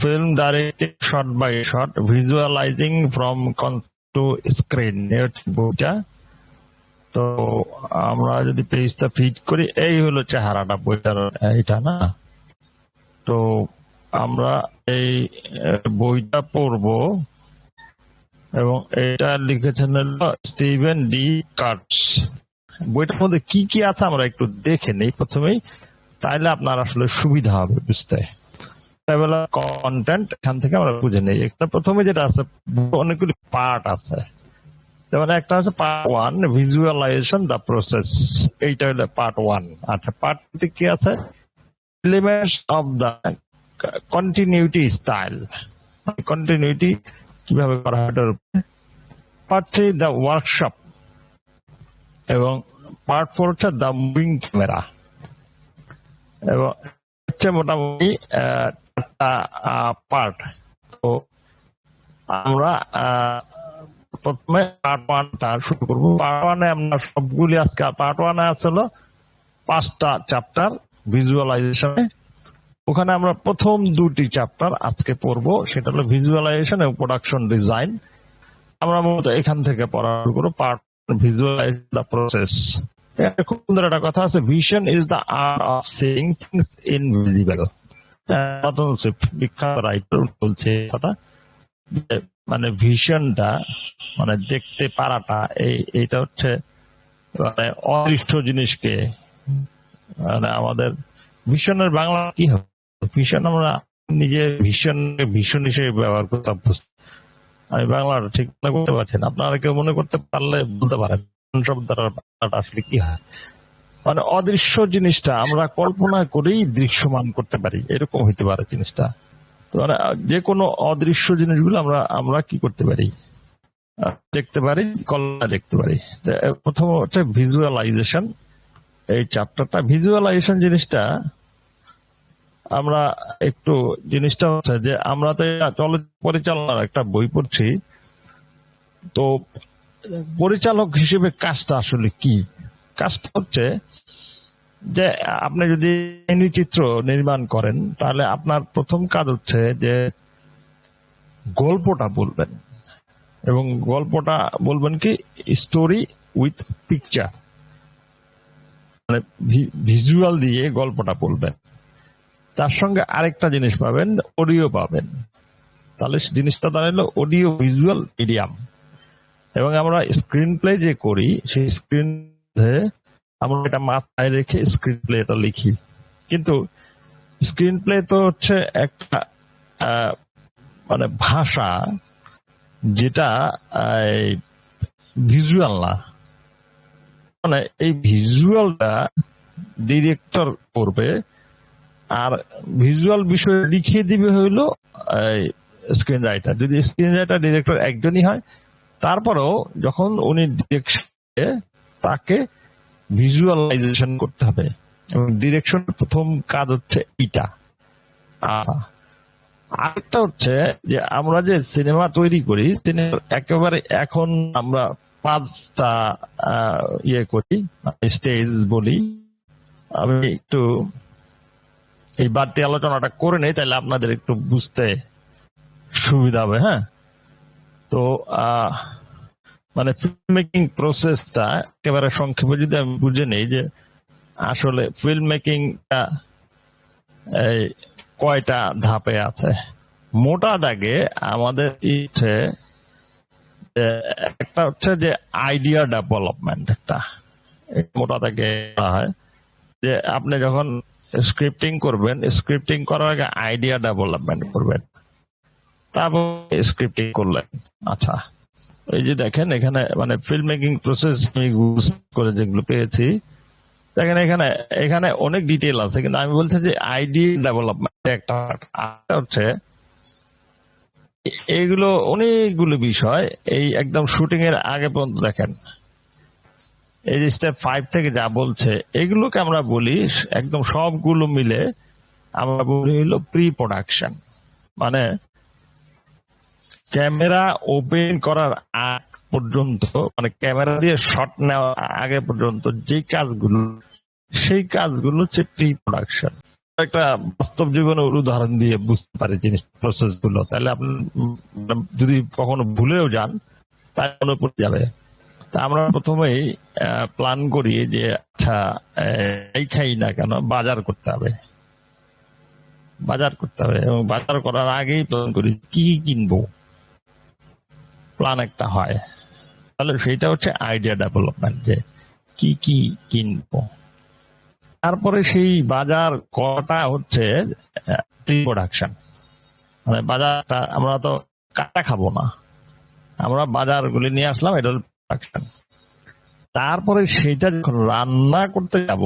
Film directing shot by shot visualizing from to screen বইটা। তো আমরা যদি পেজটা ফিট করি, এই হলো চেহারাটা বইটার, এইটা না? তো আমরা এই বইটা পড়ব এবং এটা লিখেছেন স্টিভেন ডি কার্টস। বইটার মধ্যে কি কি আছে আমরা একটু দেখে নেই প্রথমেই, তাইলে আপনার আসলে সুবিধা হবে, বুঝতে। কন্টেন্ট এখান থেকে আমরা বুঝে নেই। একটা প্রথমে যেটা আছে, অনেকগুলি পার্ট আছে। যেমন একটা হচ্ছে part one visualization the process এইটা হলো পার্ট ওয়ান আচ্ছা পার্ট টু কি আছে? Elements of the continuity style continuity কীভাবে করা হয় এটার উপরে? পার্ট থ্রি দ্য ওয়ার্কশপ এবং পার্ট ফোর হচ্ছে দ্য মুভিং ক্যামেরা এবং হচ্ছে মোটামুটি পার্ট তো আমরা প্রথমে পার্ট ওয়ানটা শুরু করব। পার্ট ওয়ানে আমরা সবগুলি আজকে পার্ট ওয়ানে পাঁচটা চ্যাপ্টার ভিজুয়ালাইজেশনে ওখানে আমরা প্রথম দুটি চ্যাপ্টার আজকে পড়ব, সেটা হলো ভিজুয়ালাইজেশন এবং প্রোডাকশন ডিজাইন আমরা মূলত এখান থেকে পড়া শুরু করব পার্ট ভিজুয়ালাইজ দ্য প্রসেস খুব সুন্দর একটা কথা আছে vision is the art of seeing things invisible বিখ্যাত রাইটার বলছে কথা মানে ভিশনটা মানে দেখতে পারাটা, এই, এইটা হচ্ছে মানে অদৃশ্য জিনিসকে মানে আমাদের ভীষণের বাংলা কি হবে? ভীষণ আমরা নিজে ভীষণ ভীষণ হিসেবে ব্যবহার করতে অভ্যস্ত। আমি বাংলাটা ঠিক মনে করতে পারছি না। আপনারা কেউ মনে করতে পারলে বলতে পারেন শব্দটার আসলে কি হয়? মানে অদৃশ্য জিনিসটা আমরা কল্পনা করেই দৃশ্যমান করতে পারি। এরকম হইতে পারে জিনিসটা। মানে যে কোনো অদৃশ্য জিনিসগুলো আমরা আমরা কি করতে পারি? দেখতে পারি, কল্পনা দেখতে পারি। প্রথম হচ্ছে ভিজুয়ালাইজেশন এই চ্যাপ্টারটা ভিজুয়ালাইজেশন জিনিসটা আমরা একটু, জিনিসটা হচ্ছে যে আমরা তো চলচ্চিত্র পরিচালনার একটা বই পড়ছি। তো পরিচালক হিসেবে কাজটা আসলে কি? কাজটা হচ্ছে যে আপনি যদি চিত্র নির্মাণ করেন, তাহলে আপনার প্রথম কাজ হচ্ছে যে গল্পটা বলবেন। এবং গল্পটা বলবেন কি স্টোরি উইথ পিকচার মানে ভিজুয়াল দিয়ে গল্পটা বলবেন। তার সঙ্গে আরেকটা জিনিস পাবেন অডিও পাবেন। তাহলে জিনিসটা দাঁড়াল অডিও ভিজুয়াল মিডিয়াম এবং আমরা স্ক্রিন প্লে যে করি, সেই স্ক্রিন আমরা এটা মাথায় রেখে স্ক্রিন প্লে এটা লিখি। কিন্তু স্ক্রিন প্লে তো হচ্ছে একটা মানে ভাষা যেটা ভিজুয়াল না। মানে এই ভিজুয়ালটা ডিরেক্টর করবে, আর ভিজুয়াল বিষয়ে লিখিয়ে দিবে হইল স্ক্রিন রাইটার যদি স্ক্রিন রাইটার ডিরেক্টর একজনই হয়, তারপরেও যখন উনি ডিরেকশন তাকে ভিজুয়ালাইজেশন করতে হবে। এবং ডিরেকশন প্রথম কাজ হচ্ছে এটা। আরেকটা হচ্ছে যে আমরা যে সিনেমা তৈরি করি সিনেমা একেবারে এখন আমরা পাঁচটা ইয়ে করি স্টেজ বলি। আমি একটু এই বাড়তি আলোচনাটা করে নেই তাহলে আপনাদের একটু বুঝতে সুবিধা হবে হ্যাঁ? তো আহ, মানে ফিল্ম মেকিং প্রসেসটা একেবারে সংক্ষেপে যদি আমি বুঝে নেই যে আসলে ফিল্ম মেকিংটা এই কয়টা ধাপে আছে? মোটা দাগে আমাদের ইচ্ছে একটা হচ্ছে যে আইডিয়া ডেভেলপমেন্ট একটা মোটা দাগে হয় যে আপনি যখন স্ক্রিপ্টিং করবেন স্ক্রিপ্টিং করার আগে আইডিয়া ডেভেলপমেন্ট করবেন। তারপর স্ক্রিপ্টিং করলেন। আচ্ছা। এই যে দেখেন, এখানে মানে ফিল্ম মেকিং প্রসেস করে যেগুলো পেয়েছি, দেখেন এখানে এখানে অনেক ডিটেল আছে, কিন্তু আমি বলছি যে আইডিয়া ডেভেলপমেন্ট একটা হচ্ছে এইগুলো অনেকগুলো বিষয়, এই একদম শুটিং এর আগে পর্যন্ত দেখেন। এই যে স্টেপ ফাইভ থেকে যা বলছে, এগুলোকে আমরা বলি একদম সবগুলো মিলে আমরা বলি হলো প্রি প্রোডাকশন মানে ক্যামেরা ওপেন করার আগ পর্যন্ত মানে ক্যামেরা দিয়ে শট নেওয়ার আগে পর্যন্ত যে কাজগুলো, সেই কাজগুলো হচ্ছে প্রি প্রোডাকশন একটা বাস্তব জীবনের উদাহরণ দিয়ে বুঝতে পারে জিনিস প্রসেসগুলো তাহলে আপনি যদি কখনো ভুলেও যান তাই মনে পড়ে যাবে। তা আমরা প্রথমেই প্ল্যান করি যে আচ্ছা এই খাই না কেন, বাজার করতে হবে। বাজার করতে হবে এবং বাজার করার আগেই প্ল্যান করি কি কিনবো। প্ল্যান একটা হয়। তাহলে সেটা হচ্ছে আইডিয়া ডেভেলপমেন্ট যে কি কি কিনবো। তারপরে সেই বাজার কটা হচ্ছে প্রি প্রোডাকশন মানে বাজারটা আমরা তো কাটা খাব না। আমরা বাজারগুলি নিয়ে আসলাম, এটা হল প্রোডাকশন তারপরে সেটা যখন রান্না করতে যাব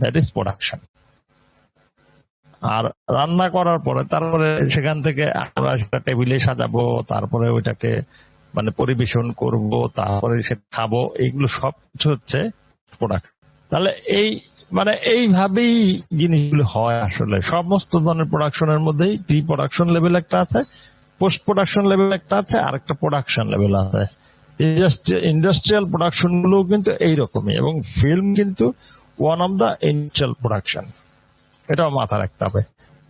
দ্যাট ইজ প্রোডাকশন আর রান্না করার পরে তারপরে সেখান থেকে আমরা সেটা টেবিলে সাজাবো, তারপরে ওইটাকে মানে পরিবেশন করব, তারপরে সেটা খাব এইগুলো সব কিছু হচ্ছে প্রোডাক্ট তাহলে এই মানে এইভাবেই জিনিসগুলো হয় আসলে। সমস্ত ধরনের প্রোডাকশনের মধ্যেই প্রি প্রোডাকশন লেভেল একটা আছে পোস্ট প্রোডাকশন লেভেল একটা আছে, আর একটা প্রোডাকশন লেভেল আছে। ইন্ডাস্ট্রিয়াল প্রোডাকশনগুলো কিন্তু এইরকমই, এবং ফিল্ম কিন্তু one of the industrial production এটাও মাথা রাখতে হবে।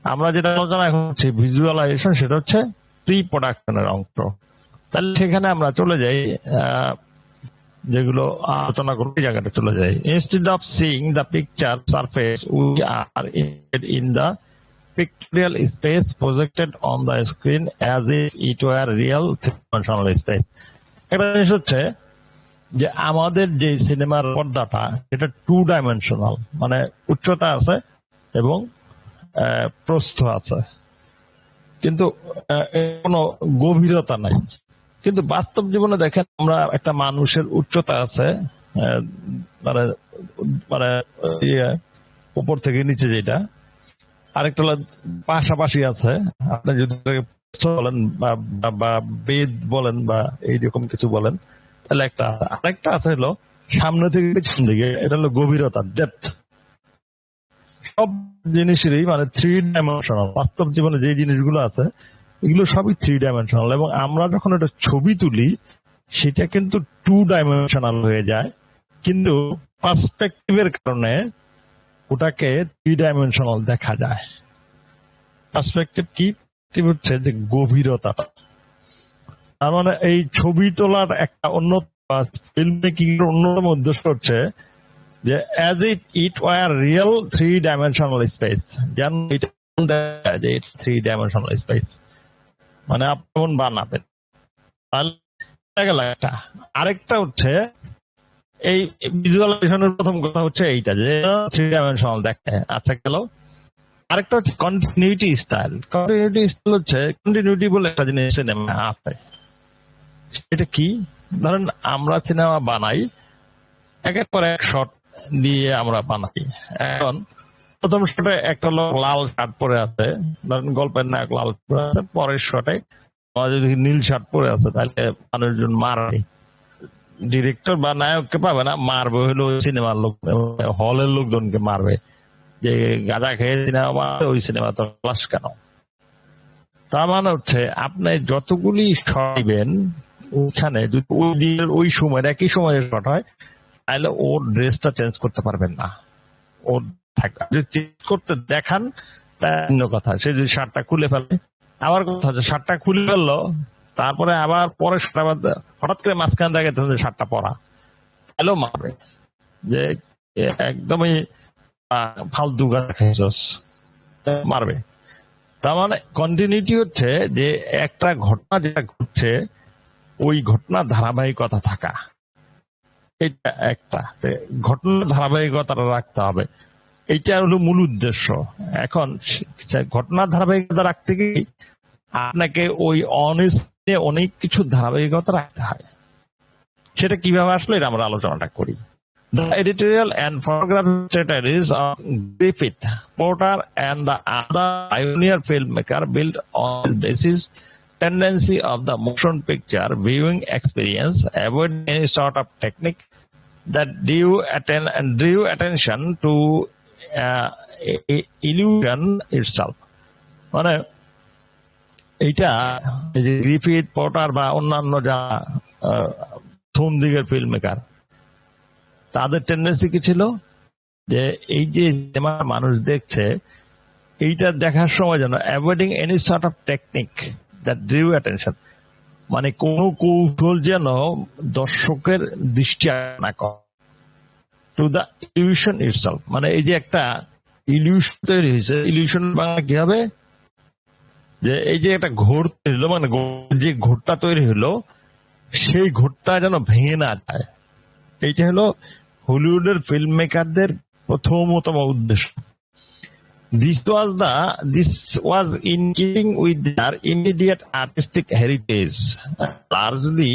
আমরা যেটা আলোচনা এখন হচ্ছে ভিজুয়ালাইজেশন সেটা হচ্ছে প্রি প্রোডাকশনের অংশ। তাহলে সেখানে আমরা চলে যাই যেগুলো আলোচনা এই জায়গাটা চলে যাই। Instead of seeing the picture surface we are in the pictorial space projected on the screen as if it were real three-dimensional. একটা জিনিস হচ্ছে যে আমাদের যে সিনেমার পর্দাটা এটা টু ডাইমেনশনাল মানে উচ্চতা আছে এবং প্রস্থ আছে। কিন্তু কোনো গভীরতা নাই। কিন্তু বাস্তব জীবনে দেখেন, আমরা একটা মানুষের উচ্চতা আছে মানে মানে ইয়ে উপর থেকে নিচে যেটা। আরেকটা হলো পাশাপাশি আছে। আপনি যদি বলেন বা বেদ বলেন বা এইরকম কিছু বলেন, তাহলে একটা, আরেকটা আছে হলো সামনে থেকে পিছন দিকে, এটা হলো গভীরতা ডেপথ সব জিনিসেরই মানে থ্রি ডাইমেনশনাল বাস্তব জীবনে যে জিনিসগুলো আছে এগুলো সবই থ্রি ডাইমেনশনাল এবং আমরা যখন একটা ছবি তুলি, সেটা কিন্তু টু ডাইমেনশনাল হয়ে যায়। কিন্তু পার্সপেক্টিভের কারণে ওটাকে থ্রি ডাইমেনশনাল দেখা যায়। পার্সপেক্টিভ কি? হচ্ছে যে গভীরতাটা তার মানে এই ছবি তোলার একটা অন্য ফিল্ম মেকিং এর অন্যতম উদ্দেশ্য হচ্ছে যে as it it were real three dimensional space যেন এটা থ্রি ডাইমেনশনাল স্পেস মানে আপনি যেমন বানাবেন আরেকটা হচ্ছে, এই ভিজুয়ালাইজেশনের প্রথম কথা হচ্ছে এইটা যে থ্রি ডাইমেনশনাল দেখে আচ্ছা গেল। আরেকটা হচ্ছে কন্টিনিউটি স্টাইল কন্টিনিউটি স্টাইল হচ্ছে কন্টিনিউটি বলে একটা জিনিস সিনেমা আছে। এটা কি? ধরেন আমরা সিনেমা বানাই, একের পর এক শট দিয়ে আমরা বানাই। এখন প্রথম শটে একটা লোক লাল শার্ট পরে আছে। ধরেন গল্পের নায়ক লাল পরে আছে, পরের শটে যদি নীল শার্ট পরে আছে, তাহলে মানুষজন মারে ডিরেক্টর বা নায়ককে পাবে না, মারবে হলো সিনেমার লোক হলের লোকজনকে মারবে। যে গাঁজা খেয়ে সিনেমা ওই সিনেমা তো ক্লাস কেন? তার মানে হচ্ছে, আপনি যতগুলি সরাইবেন ওইখানে যদি ওই দিনের ওই সময় একই সময়ে শট হয়, তাহলে ওর ড্রেসটা চেঞ্জ করতে পারবেন না। ওর থাক- চেঞ্জ করতে দেখান, তা অন্য কথা। সে যদি শার্টটা খুলে ফেলে। আবার কথা হচ্ছে, শার্টটা খুলে ফেলল, তারপরে আবার পরে শার্ট আবার হঠাৎ করে মাঝখান থেকে দেখতেছে শার্টটা পরা। তাহলেও মারবে। যে একদমই ফালতু খাইছস মারবে। তার মানে কন্টিনিউটি হচ্ছে যে একটা ঘটনা যেটা ঘটছে, ওই ঘটনা ধারাবাহিকতা থাকা। এটা একটা। তো ঘটনার ধারাবাহিকতাটা রাখতে হবে। এটা হলো মূল উদ্দেশ্য। এখন ঘটনা ধারাবাহিকতা রাখতে গিয়ে আপনাকে ওই অনেস্টে অনেক কিছু ধারাবাহিকতা রাখতে হয়। সেটা কীভাবে আসলে এটা আমরা আলোচনাটা করি। Editorial and photography strategies of Griffith Porter and the other film maker build on basis tendency of the motion picture viewing experience avoid any sort of technique that drew atten drew attention to i- i- মানে এইটা এই যে Griffith Porter বা অন্যান্য যা থুম দিকের film maker তাদের tendency কি ছিল? যে এই যে মানুষ দেখছে, এইটা দেখার সময় যেন avoiding any sort of technique that drew attention মানে কোন কৌশল যেন দর্শকের দৃষ্টি না করে। টু দ্য ইলিউশন ইটসেলফ মানে এই যে একটা ইলিউশন তৈরি হয়েছে ইলিউশন বাংলা কি হবে? যে এই যে একটা ঘোর তৈরি হলো মানে যে ঘোরটা তৈরি হলো, সেই ঘোরটা যেন ভেঙে না যায়। এইটা হলো হলিউডের ফিল্ম মেকারদের প্রথমতম উদ্দেশ্য। This was the this was in keeping with their immediate artistic heritage largely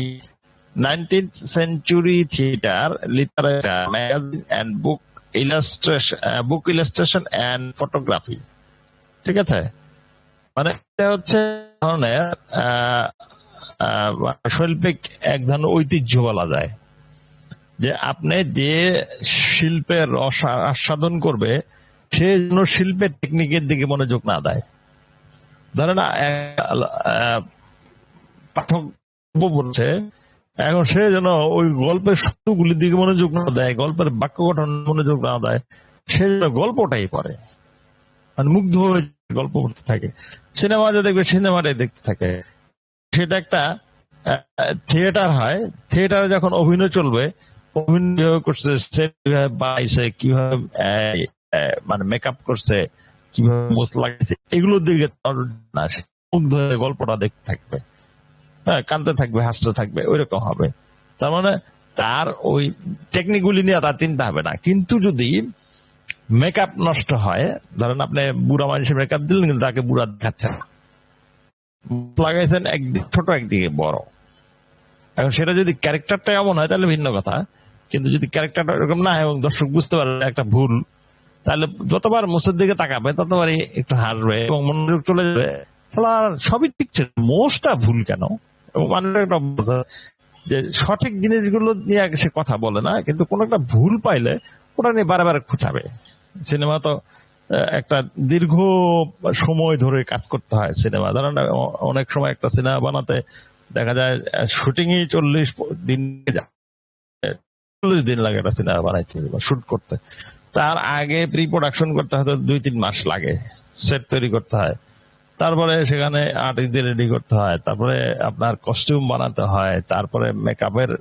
19th century theater, literature, magazine, and book illustration, uh, book illustration and photography. ঠিক আছে? মানে এটা হচ্ছে ধরনের শৈল্পিক এক ধরনের ঐতিহ্য বলা যায়। যে আপনি যে শিল্পের রস আস্বাদন করবে সে যেন শিল্পের টেকনিকের দিকে মনোযোগ না দেয়। ধরে না আহ, পাঠক পড়ছে এখন সে যেন ওই গল্পের শব্দগুলির দিকে মনোযোগ না দেয়, গল্পের বাক্য গঠন মনোযোগ না দেয়, সে যেন গল্পটাই পড়ে। মানে মুগ্ধ হয়ে গল্প করতে থাকে। সিনেমা যে দেখবে, সিনেমাটাই দেখতে থাকে। সেটা একটা থিয়েটার হয়। থিয়েটারে যখন অভিনয় চলবে, অভিনয় করছে set কীভাবে বানাইছে, কীভাবে মানে মেকআপ করছে, কীভাবে মোস লাগাইছে, এগুলোর দিকে না মুগ্ধ হয়ে গল্পটা দেখতে থাকবে। হ্যাঁ কানতে থাকবে, হাসতে থাকবে ওই রকম হবে। তার মানে তার ওই টেকনিক গুলি নিয়ে তার চিন্তা হবে না। কিন্তু যদি মেকআপ নষ্ট হয়, ধরেন আপনি বুড়া মানুষের মেকআপ দিলেন, কিন্তু তাকে বুড়া দেখাচ্ছে না। লাগাইছেন একদিক ছোট একদিকে, বড়। এখন সেটা যদি ক্যারেক্টারটা এমন হয়, তাহলে ভিন্ন কথা। কিন্তু যদি ক্যারেক্টারটা এরকম না হয় এবং দর্শক বুঝতে পারে একটা ভুল, তাহলে যতবার মুসের দিকে তাকাবে, ততবারই একটু হাসবে এবং মনোযোগ চলে যাবে। তাহলে আর সবই ঠিক ছিল মোষটা ভুল কেন? এবং মানুষের একটা আছে যে সঠিক জিনিসগুলো নিয়ে সে কথা বলে না, কিন্তু কোন একটা ভুল পাইলে ওটা নিয়ে বারে বারে খুঁটাবে সিনেমা তো একটা দীর্ঘ সময় ধরে কাজ করতে হয় সিনেমা। ধরেন, অনেক সময় একটা সিনেমা বানাতে দেখা যায় শুটিংই চল্লিশ দিন চল্লিশ দিন লাগে একটা সিনেমা বানাইতে, বা শুট করতে। তার আগে প্রি প্রোডাকশন করতে হয়তো দুই তিন মাস লাগে। সেট তৈরি করতে হয়। তারপরে সেখানে আর্টিস্টদের রেডি করতে হয়, তারপরে আপনার কস্টিউম বানাতে হয়, তারপরে মেকআপের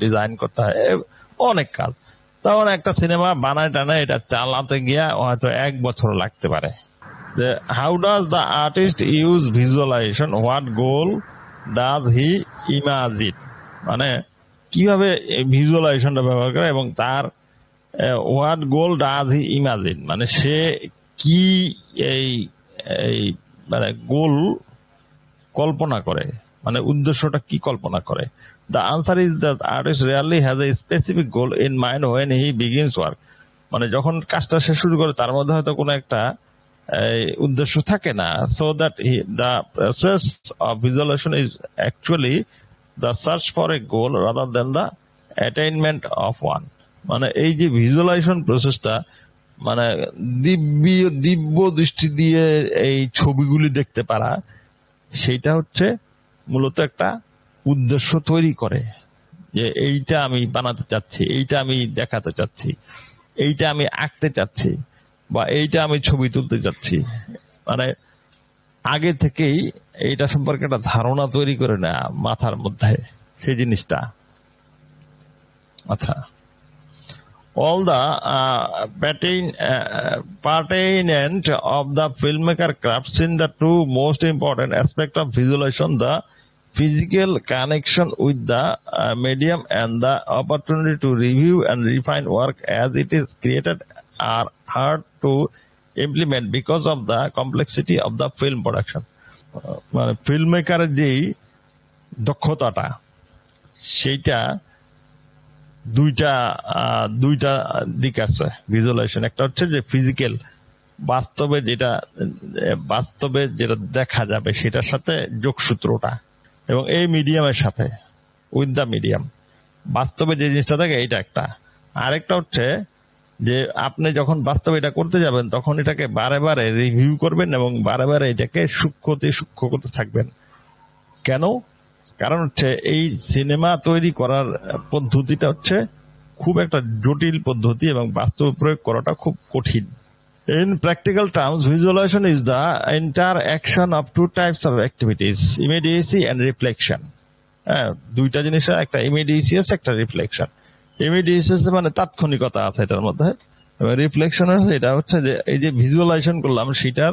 ডিজাইন করতে হয় অনেক কাজ। তখন একটা সিনেমা বানায় টানায় এটা চালাতে গিয়া হয়তো এক বছর লাগতে পারে। যে how does the artist use visualization what goal does he imagine মানে কীভাবে ভিজুয়ালাইজেশনটা ব্যবহার করে এবং তার what goal does he imagine মানে সে কি এই এই মানে গোল কল্পনা করে মানে উদ্দেশ্যটা কি কল্পনা করে? The answer is the artist rarely has a specific goal in mind when he begins work মানে যখন কাজটা সে শুরু করে, তার মধ্যে হয়তো কোনো একটা উদ্দেশ্য থাকে না। So that the process of visualization is actually the search for a goal rather than the attainment of one মানে এই যে ভিজুয়ালাইজেশন প্রসেসটা মানে দিব্য দিব্য দৃষ্টি দিয়ে এই ছবিগুলি দেখতে পারা, সেইটা হচ্ছে মূলত একটা উদ্দেশ্য তৈরি করে যে এইটা আমি বানাতে চাচ্ছি, এইটা আমি দেখাতে চাচ্ছি, এইটা আমি আঁকতে চাচ্ছি বা এইটা আমি ছবি তুলতে চাচ্ছি। মানে আগে থেকেই এইটা সম্পর্কে একটা ধারণা তৈরি করে নেয়া মাথার মধ্যে, সেই জিনিসটা। আচ্ছা। All the uh, pertain, uh, pertinent of the filmmaker crafts in the two most important aspect of visualization the physical connection with the uh, medium and the opportunity to review and refine work as it is created are hard to implement because of the complexity of the film production Uh, মানে ফিল্মমেকারের যেই দক্ষতাটা সেইটা দুইটা দুইটা দিক আছে visualisation একটা হচ্ছে যে ফিজিক্যাল বাস্তবে যেটা বাস্তবে যেটা দেখা যাবে সেটার সাথে যোগসূত্রটা এবং এই মিডিয়ামের সাথে উইথ দ্য মিডিয়াম বাস্তবে যে জিনিসটা থাকে, এইটা একটা। আরেকটা হচ্ছে যে আপনি যখন বাস্তবে এটা করতে যাবেন, তখন এটাকে বারে বারে রিভিউ করবেন এবং বারে বারে এটাকে সূক্ষ্মতে সূক্ষ্ম করতে থাকবেন। কেন? কারণ হচ্ছে এই সিনেমা তৈরি করার পদ্ধতিটা হচ্ছে খুব একটা জটিল পদ্ধতি এবং বাস্তব প্রয়োগ করাটা খুব কঠিন। In practical terms, is the the action of two types of activities immediacy and reflection. হ্যাঁ, দুইটা জিনিসের একটা ইমিডিয়েসি আছে একটা রিফ্লেকশন ইমিডিয়েসি মানে তাৎক্ষণিকতা আছে এটার মধ্যে। এবং রিফ্লেকশন এটা হচ্ছে যে এই যে ভিজুয়ালাইজেশন করলাম সেটার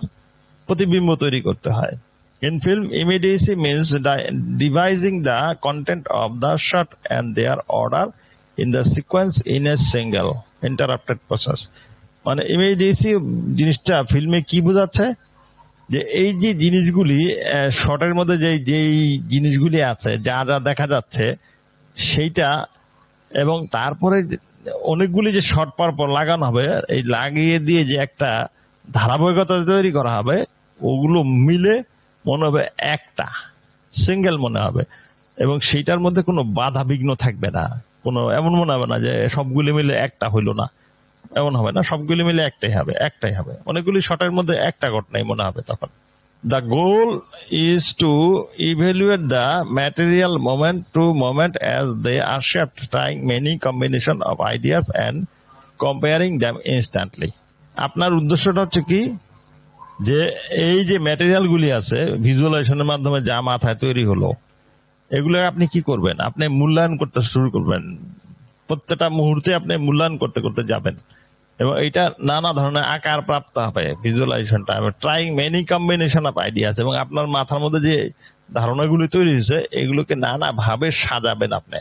প্রতিবিম্ব তৈরি করতে হয়। In film immediacy means devising the content of the shot and their order in the sequence in a single interrupted process মানে ইমিডিয়েসি জিনিসটা ফিল্মে কি বোঝাচ্ছে? যে এই যে জিনিসগুলি শর্টের মধ্যে যে যেই জিনিসগুলি আছে, যা যা দেখা যাচ্ছে, সেইটা এবং তারপরে অনেকগুলি যে শর্ট পর লাগানো হবে, এই লাগিয়ে দিয়ে যে একটা ধারাবাহিকতা তৈরি করা হবে, ওগুলো মিলে মনে হবে একটা, সিঙ্গেল মনে হবে। এবং সেইটার মধ্যে কোনো বাধা বিঘ্ন থাকবে না। কোনো, এমন মনে হবে না যে সবগুলি মিলে একটা হইল না। এমন হবে না, সবগুলি মিলে একটাই হবে একটাই হবে। অনেকগুলি শটের মধ্যে একটা ঘটনাই মনে হবে তখন। The goal is to evaluate the material moment to moment as they are shaped trying many combination of ideas and comparing them instantly আপনার উদ্দেশ্যটা হচ্ছে কি? যে এই যে ম্যাটেরিয়াল গুলি আছে ভিজুয়ালাইজেশনের মাধ্যমে যা মাথায় তৈরি হলো, এগুলো আপনি কি করবেন? আপনি মূল্যায়ন করতে শুরু করবেন। প্রত্যেকটা মুহূর্তে আপনি মূল্যায়ন করতে করতে যাবেন। এবং এটা নানা ধরনের আকার প্রাপ্ত হবে ভিজুয়ালাইজেশনটা trying many combination of ideas এবং আপনার মাথার মধ্যে যে ধারণাগুলি তৈরি হয়েছে, এগুলোকে নানা ভাবে সাজাবেন আপনি।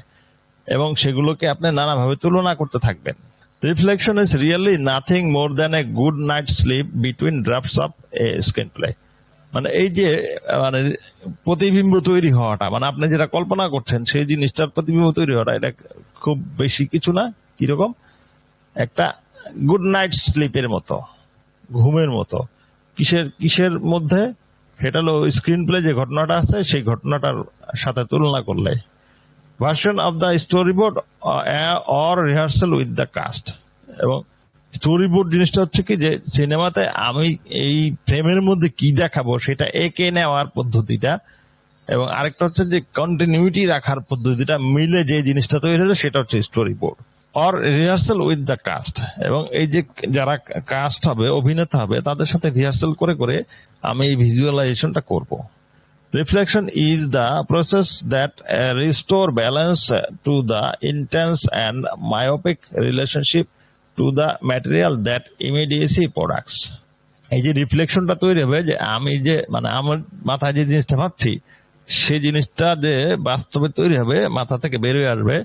এবং সেগুলোকে আপনি নানাভাবে তুলনা করতে থাকবেন। Reflection is really nothing more than a good night sleep between drafts of screen play মানে এই যে মানে প্রতিবিম্ব তৈরি হওয়াটা মানে আপনি যেটা কল্পনা করছেন, সেই জিনিসটার প্রতিবিম্ব তৈরি হওয়াটা, এটা খুব বেশি কিছু না, কীরকম? একটা গুড নাইট স্লিপের মতো, ঘুমের মতো। কিসের কিসের মধ্যে? সেটা হলো স্ক্রিন প্লে যে ঘটনাটা আছে, সেই ঘটনাটার সাথে তুলনা করলে। Version of the story board or rehearsal with the cast এবং স্টোরি বোর্ড জিনিসটা হচ্ছে কি যে সিনেমাতে আমি এই ফ্রেমের মধ্যে কি দেখাবো সেটা একে নেওয়ার পদ্ধতিটা এবং আরেকটা হচ্ছে যে কন্টিনিউটি রাখার পদ্ধতিটা মিলে যে জিনিসটা তৈরি হলো সেটা হচ্ছে story board or rehearsal with the cast এবং এই যে যারা কাস্ট হবে অভিনেতা হবে তাদের সাথে রিহার্সাল করে করে আমি এই ভিজুয়ালাইজেশনটা করব। Reflection is the process that uh, balance to the intense and myopic and myopic the material that material products এই যে রিফ্লেকশনটা তৈরি হবে যে আমি যে মানে আমার মাথায় যে জিনিসটা ভাবছি, সেই জিনিসটা যে বাস্তবে তৈরি হবে, মাথা থেকে বেরিয়ে আসবে,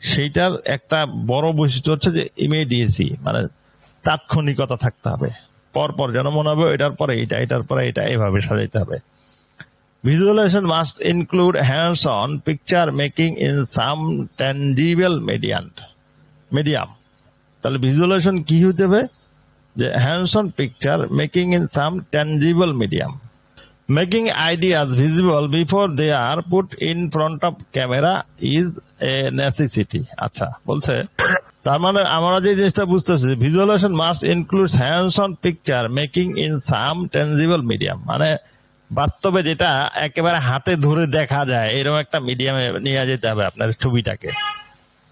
সেইটার একটা বড় বৈশিষ্ট্য হচ্ছে যে ইমিডিয়েসি মানে তাৎক্ষণিকতা থাকতে হবে পরপর যেন মনে হবে এটার পরে এটা, এটার পরে এটা, এভাবে সাজাইতে হবে Visualization must include hands on picture making in some tangible medium. medium. তাহলে ভিজুয়ালাইজেশন কি হতে হবে যে hands on picture making in some tangible medium making ideas visible before they are put in front of camera is a necessity আচ্ছা বলছে, তার মানে আমরা যে জিনিসটা বুঝতেছি visualization must include hands on picture making in some tangible medium মানে বাস্তবে যেটা একেবারে হাতে ধরে দেখা যায়, এরকম একটা মিডিয়ামে নিয়ে যেতে হবে আপনার ছবিটাকে।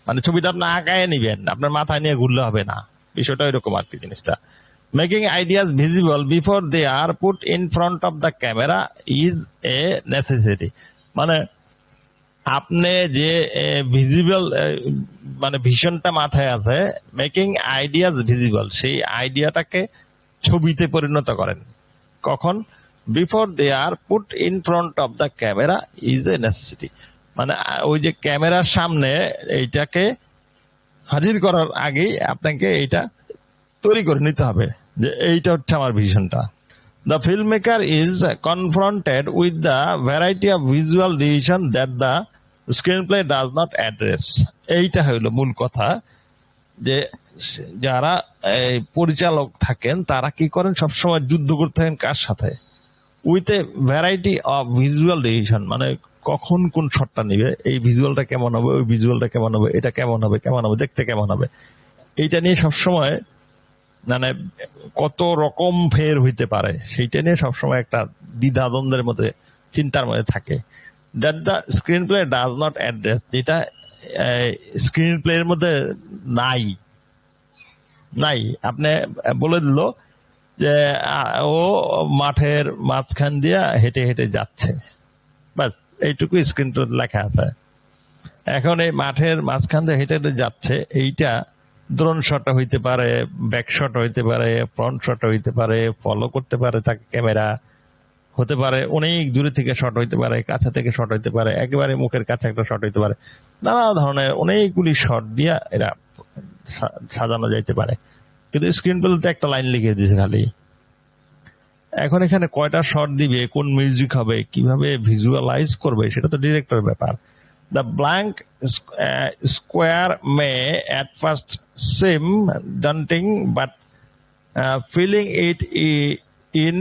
মানে ছবিটা আপনি আঁকায় নিবেন, আপনার মাথায় নিয়ে ঘুরলে হবে না। বিষয়টা এরকম আর কি জিনিসটা। Making ideas visible before they are put in front of the camera is a necessity মানে আপনি যে ভিজিবল মানে ভিশনটা মাথায় আছে মেকিং আইডিয়াস ভিজিবল সেই আইডিয়াটাকে ছবিতে পরিণত করেন। কখন? Before they are put in front of the camera is a necessity মানে ওই যে ক্যামেরার সামনে এইটাকে হাজির করার আগেই আপনাকে এইটা তৈরি করে নিতে হবে যে এইটা হচ্ছে আমার ভিশনটা। The film maker is confronted with the variety of visual decision that the screen play does not address এইটা হইল মূল কথা যে, যারা এই পরিচালক থাকেন, তারা কি করেন? সবসময় যুদ্ধ করতে থাকেন কার সাথে? With a variety of visual decision মানে কখন কোন শটটা নিবে, এই ভিজুয়ালটা কেমন হবে, ওই ভিজুয়ালটা কেমন হবে, এটা কেমন হবে কেমন হবে, দেখতে কেমন হবে, এইটা নিয়ে সবসময় মানে কত রকম ফের হইতে পারে, সেইটা নিয়ে সবসময় একটা দ্বিধাদ্বন্দ্বের মধ্যে, চিন্তার মধ্যে থাকে। That the screen play does not address যেটা স্ক্রিন প্লে এর মধ্যে নাই। নাই, আপনি বলে দিল যে ও মাঠের মাঝখান দিয়া হেঁটে হেঁটে যাচ্ছে। এইটুকু স্ক্রিনটা লেখা আছে। এখন এই মাঠের মাঝখান দিয়ে হেঁটে হেঁটে যাচ্ছে, এইটা ড্রোন শট হইতে পারে ব্যাক শট হইতে পারে ফ্রন্ট শট হইতে পারে ফলো করতে পারে তাকে ক্যামেরা হতে পারে অনেক দূরে থেকে শট হইতে পারে, কাছে থেকে শট হইতে পারে, একেবারে মুখের কাছে একটা শট হইতে পারে। নানা ধরনের অনেকগুলি শট দিয়া এরা সাজানো যাইতে পারে। কিন্তু স্ক্রিন তো একটা লাইন লিখে দিয়েছে খালি। এখন এখানে কয়টা শট দিবে, কোন মিউজিক হবে, কীভাবে ভিজুয়ালাইজ করবে, সেটা তো ডিরেক্টরের ব্যাপার। The blank square may at first seem daunting but filling it in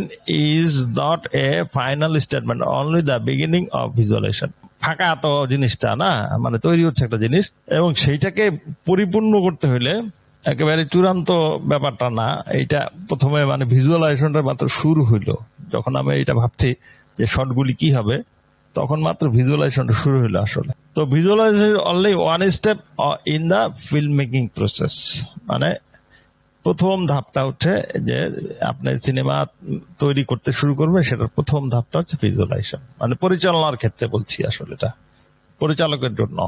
is not a final statement only the beginning of visualization ফাঁকা তো জিনিসটা না মানে তৈরি হচ্ছে একটা জিনিস, এবং সেইটাকে পরিপূর্ণ করতে হলে একেবারে চূড়ান্ত ব্যাপারটা না। এইটা প্রথমে মানে ভিজুয়ালাইজেশনটা মাত্র শুরু হইল। যখন আমি এটা ভাবছি যে শর্টগুলি কি হবে, তখন মাত্র ভিজুয়ালাইজেশনটা শুরু হইল আসলে। তো visualization only one step in the film making process মানে প্রথম ধাপটা হচ্ছে যে আপনি সিনেমা তৈরি করতে শুরু করবে, সেটার প্রথম ধাপটা হচ্ছে ভিজুয়ালাইজেশন মানে পরিচালনার ক্ষেত্রে বলছি আসলে এটা। পরিচালকের জন্য।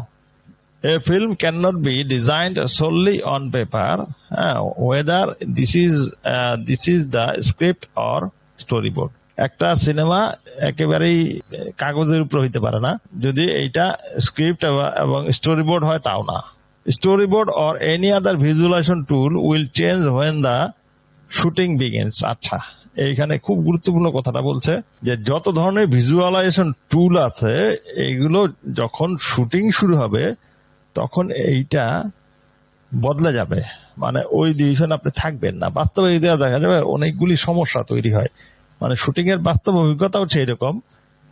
A film cannot be designed solely on paper, uh, whether this is uh, this is the script or storyboard. একটা সিনেমা একেবারেই কাগজের উপর হইতে পারে না। যদি এইটা স্ক্রিপ্ট এবং স্টোরি বোর্ড হয় তাও না। Storyboard or any other visualization tool will change when the shooting begins আচ্ছা এইখানে খুব গুরুত্বপূর্ণ কথাটা বলছে যে যত ধরনের ভিজুয়ালাইজেশন টুল আছে এইগুলো যখন শুটিং শুরু হবে তখন এইটা বদলে যাবে। মানে ওই ডিসিশন আপনি থাকবেন না। বাস্তবে দেওয়া দেখা যাবে অনেকগুলি সমস্যা তৈরি হয়। মানে শুটিং এর বাস্তব অভিজ্ঞতা হচ্ছে এরকম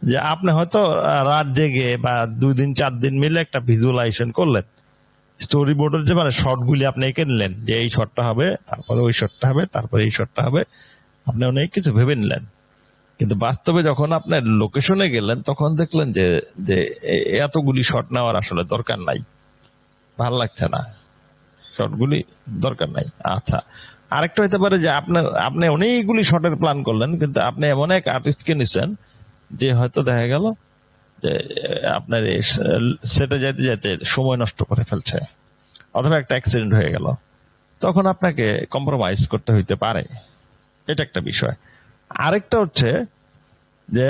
যে আপনি হয়তো রাত জেগে বা দুই দিন, চার দিন মিলে একটা ভিজুয়ালাইজেশন করলেন। স্টোরি বোর্ডের যে মানে শর্টগুলি আপনি এঁকে নিলেন যে এই শটটা হবে, তারপরে ওই শটটা হবে, তারপরে এই শটটা হবে, আপনি অনেক কিছু ভেবে নিলেন। কিন্তু বাস্তবে যখন আপনার লোকেশনে গেলেন, তখন দেখলেন যে যে এতগুলি শট নেওয়ার আসলে দরকার নাই। ভালো লাগছে না। শটগুলি দরকার নাই। আচ্ছা আরেকটা হতে পারে যে আপনার, আপনি অনেকগুলি শটের প্ল্যান করলেন, কিন্তু আপনি এমন এক আর্টিস্টকে নিছেন যে হয়তো দেখা গেল যে আপনার সেটে যেতে যেতে সময় নষ্ট করে ফেলছে, অথবা একটা অ্যাক্সিডেন্ট হয়ে গেল। তখন আপনাকে কম্প্রোমাইজ করতে হইতে পারে। এটা একটা বিষয়। আরেকটা হচ্ছে যে,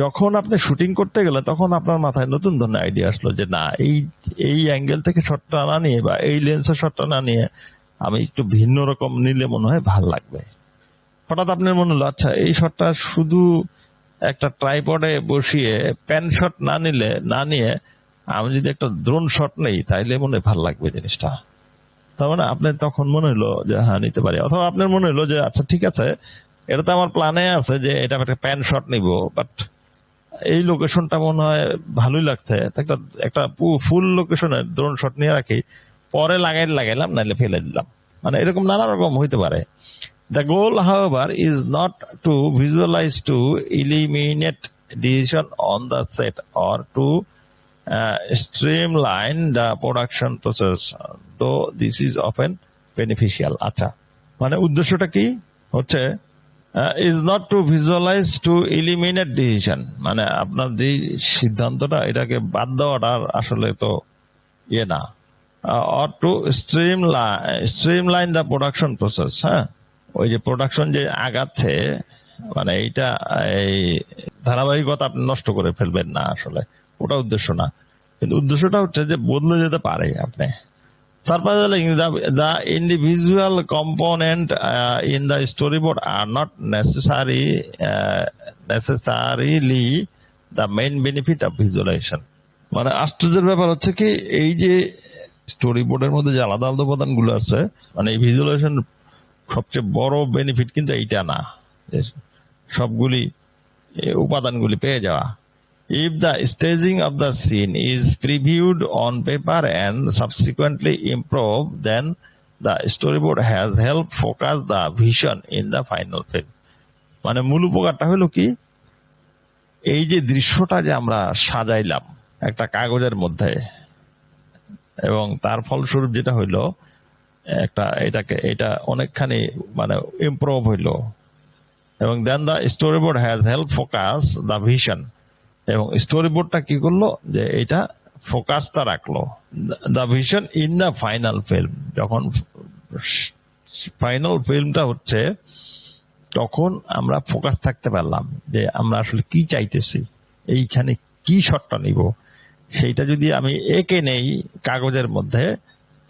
যখন আপনি শুটিং করতে গেলেন, তখন আপনার মাথায় নতুন ধরনের আইডিয়া আসলো যে, না, এই এই অ্যাঙ্গেল থেকে শটটা না নিয়ে বা এই লেন্সের শটটা না নিয়ে আমি একটু ভিন্ন রকম নিলে মনে হয় ভালো লাগবে। হঠাৎ আপনার মনে হলো আচ্ছা এই শটটা শুধু একটা ট্রাইপডে বসিয়ে প্যান শট না নিলে, না নিয়ে আমি যদি একটা দ্রোন শট নেই, তাইলে মনে হয় ভালো লাগবে জিনিসটা। তার মানে আপনার তখন মনে হলো যে হ্যাঁ নিতে পারি। অথবা আপনার মনে হলো যে আচ্ছা ঠিক আছে এটা তো আমার প্ল্যানে আছে যে এটা একটা প্যান শট নিব বাট এই লোকেশনটা মনে হয় ভালোই লাগছে। একটা একটা ফুল লোকেশনে ড্রোন শট নিয়ে রাখি পরে লাগাই লাগাইলাম নাইলে ফেলে দিলাম। মানে এরকম নানা রকম হইতে পারে। The goal however is not to visualize to eliminate decision on the set or to uh, streamline the production process. Though this is often beneficial. আচ্ছা মানে উদ্দেশ্যটা কি? হচ্ছে is not to visualize to eliminate decision মানে আপনার যে সিদ্ধান্তটা, এটাকে বাদ দেওয়াটা আসলে তো ইয়ে না। Or to stream streamline the production process হ্যাঁ? ওই যে প্রোডাকশন যে আগাচ্ছে মানে এইটা, এই ধারাবাহিকতা আপনি নষ্ট করে ফেলবেন না আসলে। ওটা উদ্দেশ্য না। কিন্তু উদ্দেশ্যটা হচ্ছে যে বদলে যেতে পারে আপনি। Surprisingly, the, the individual component uh, in the storyboard are not necessary uh, necessarily the main benefit of visualization. মানে আশ্চর্যের ব্যাপার হচ্ছে কি এই যে স্টোরি বোর্ডের মধ্যে যে আলাদা আলাদা উপাদানগুলো আছে মানে এই ভিজুয়ালাইজেশন সবচেয়ে বড় বেনিফিট কিন্তু এইটা না সবগুলি উপাদানগুলি পেয়ে যাওয়া If the staging of the scene is previewed on paper and subsequently improved, then the storyboard has helped focus the vision in the final film. মানে মূল উপকারটা হলো কি এই যে দৃশ্যটা যে আমরা সাজাইলাম একটা কাগজের মধ্যে এবং তার ফলস্বরূপ যেটা হইল একটা এটাকে এটা অনেকখানি মানে ইমপ্রুভ হইল এবং then the story board has help focus the vision এবং স্টোরি বোর্ডটা কি করল? যে এটা ফোকাসটা রাখল। The vision in the final film যখন ফাইনাল ফিল্মটা হচ্ছে, তখন আমরা ফোকাস থাকতে পারলাম যে আমরা আসলে কি চাইতেছি, এইখানে কি শটটা নিব। সেইটা যদি আমি এঁকে নেই কাগজের মধ্যে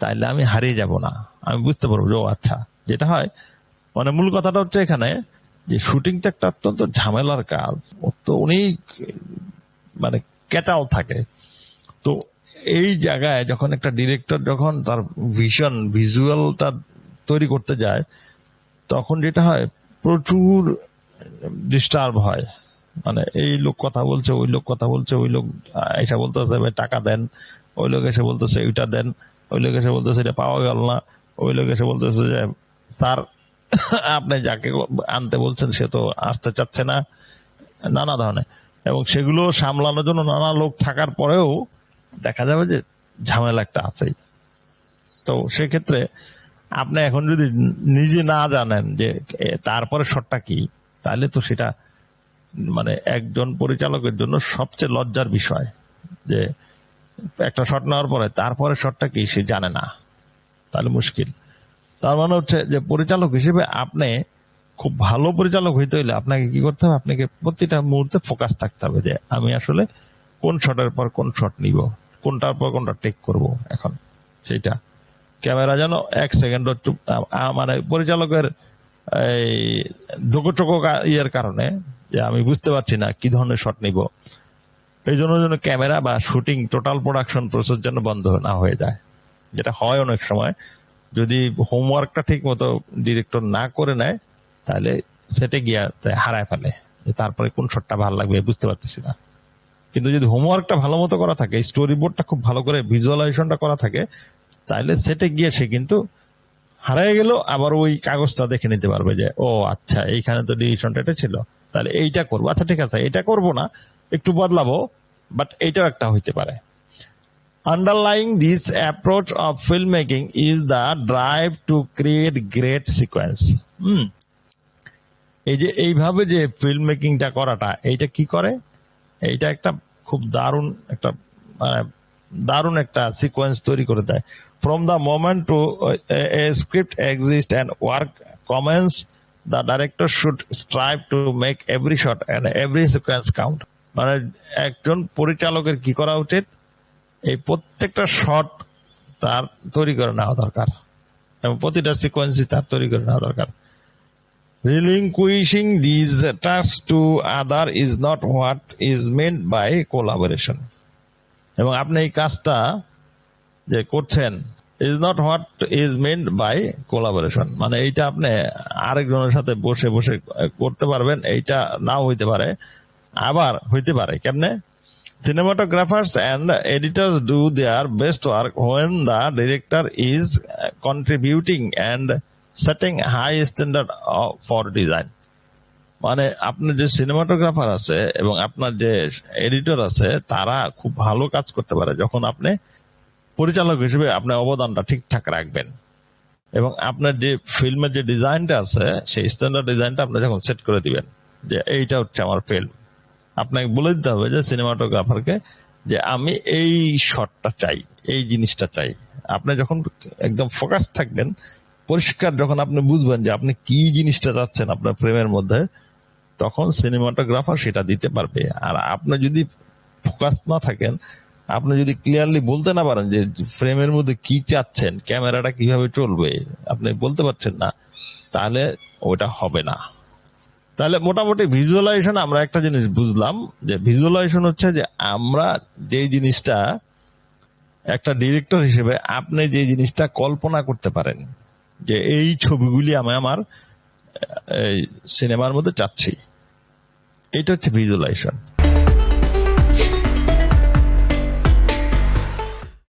তাহলে আমি হারিয়ে যাব না। আমি বুঝতে পারব যে, ও আচ্ছা যেটা হয় মানে মূল কথাটা হচ্ছে এখানে যে শুটিংটা একটা অত্যন্ত ঝামেলার কাজ। ও তো অনেক মানে ক্যাচাল থাকে। তো এই জায়গায় যখন একটা ডিরেক্টর যখন তার ভিশন, ভিজুয়ালটা তৈরি করতে যায়, তখন যেটা হয়, প্রচুর ডিস্টার্ব হয়। মানে এই লোক কথা বলছে, ওই লোক কথা বলছে, ওই লোক এসে বলতেছে, "ভাই, টাকা দেন। ওই লোক এসে বলতেছে ওইটা দেন। ওই লোক এসে বলতেছে, এটা পাওয়া গেল না। ওই লোক এসে বলতেছে যে তার আপনি যাকে আনতে বলছেন, সে তো আসতে চাচ্ছে না। নানা ধরনের। এবং সেগুলো সামলানোর জন্য নানা লোক থাকার পরেও দেখা যাবে যে ঝামেলা একটা আছেই। তো সেক্ষেত্রে আপনি এখন যদি নিজে না জানেন যে তারপরে শটটা কি, তাহলে তো সেটা মানে একজন পরিচালকের জন্য সবচেয়ে লজ্জার বিষয় যে একটা শট নেওয়ার পরে তারপরে শটটা কি সে জানে না। তাহলে মুশকিল। তার মানে হচ্ছে যে পরিচালক হিসেবে আপনি খুব ভালো পরিচালক হইতে হইলে আপনাকে কি করতে হবে? আপনাকে প্রতিটা মুহূর্তে ফোকাস থাকতে হবে যে আমি আসলে কোন শটের পর কোন শট নিব? কোনটার পর কোনটা টেক করব এখন? সেইটা। ক্যামেরা যেন এক সেকেন্ড মানে পরিচালকের এই ধোকোচোকো ইয়ের কারণে যে আমি বুঝতে পারছি না কি ধরনের শট নিব। এই জন্য যেন ক্যামেরা বা শুটিং টোটাল প্রোডাকশন প্রসেস যেন বন্ধ না হয়ে যায়। যেটা হয় অনেক সময়। যদি হোমওয়ার্কটা ঠিক মতো ডিরেক্টর না করে নেয় তাহলে সেটে গিয়া হারায় ফেলে। তারপরে কোন শটটা ভালো লাগবে বুঝতে পারতেছি না। কিন্তু যদি হোমওয়ার্কটা ভালো মতো করা থাকে স্টোরি বোর্ডটা খুব ভালো করে ভিজুয়ালাইজেশনটা করা থাকে, তাহলে সেটে গিয়ে সে কিন্তু হারায় গেল, আবার ওই কাগজটা দেখে নিতে পারবে যে, ও আচ্ছা এইখানে তো ডিসিশনটা এটা ছিল। তাহলে এইটা করব। আচ্ছা ঠিক আছে, এটা করব না, একটু বদলাবো বাট এইটাও একটা হইতে পারে। Underlying this approach of film making is the drive to create great sequence hmm এই যে এইভাবে যে ফিল্ম মেকিংটা করাটা, এইটা কি করে? এইটা একটা খুব দারুণ একটা মানে দারুণ একটা সিকোয়েন্স তৈরি করে দেয়। From the moment to script exist and work commence the director should strive to make every shot and every sequence count মানে একজন পরিচালকের কি করা উচিত? এই প্রত্যেকটা শট তার তৈরি করে নেওয়া দরকার। এবং প্রতিটা সিকোয়েন্সই তার তৈরি করে নেওয়া দরকার। Relinquishing these tasks to other is not what is meant by collaboration এবং আপনি এই কাজটা যে করছেন is not what is meant by collaboration মানে এইটা আপনি আরেকজনের সাথে বসে বসে করতে পারবেন এইটা নাও হইতে পারে আবার হইতে পারে কেমনে cinematographers and editors do their best work when the director is uh, contributing high standard of- for design. মানে আপনার যে সিনেমাটোগ্রাফার আছে এবং আপনার যে এডিটর আছে, তারা খুব ভালো কাজ করতে পারে যখন আপনি পরিচালক হিসেবে আপনার অবদানটা ঠিকঠাক রাখবেন। এবং আপনার যে ফিল্মের যে ডিজাইনটা আছে, সেই স্ট্যান্ডার্ড ডিজাইনটা আপনি যখন সেট করে দিবেন, যে এইটা হচ্ছে আমার ফিল্ম আপনাকে বলে দিতে হবে যে সিনেমাটোগ্রাফারকে যে আমি এই শটটা চাই, এই জিনিসটা চাই। আপনি যখন একদম ফোকাস থাকবেন পরিষ্কার যখন আপনি বুঝবেন যে আপনি কি জিনিসটা চাচ্ছেন আপনার ফ্রেমের মধ্যে, তখন সিনেমাটোগ্রাফার সেটা দিতে পারবে। আর আপনি যদি ফোকাস না থাকেন, আপনি যদি ক্লিয়ারলি বলতে না পারেন যে ফ্রেমের মধ্যে কি চাচ্ছেন, ক্যামেরাটা কীভাবে চলবে, আপনি বলতে পারছেন না, তাহলে ওটা হবে না। তাহলে মোটামুটি ভিজুয়ালাইজেশন আমরা একটা জিনিস বুঝলাম, যে ভিজুয়ালাইজেশন হচ্ছে যে আমরা যে জিনিসটা একটা ডিরেক্টর হিসেবে আপনি যে জিনিসটা কল্পনা করতে পারেন যে এই ছবিগুলি আমি আমার সিনেমার মধ্যে চাচ্ছি। এটা হচ্ছে ভিজুয়ালাইজেশন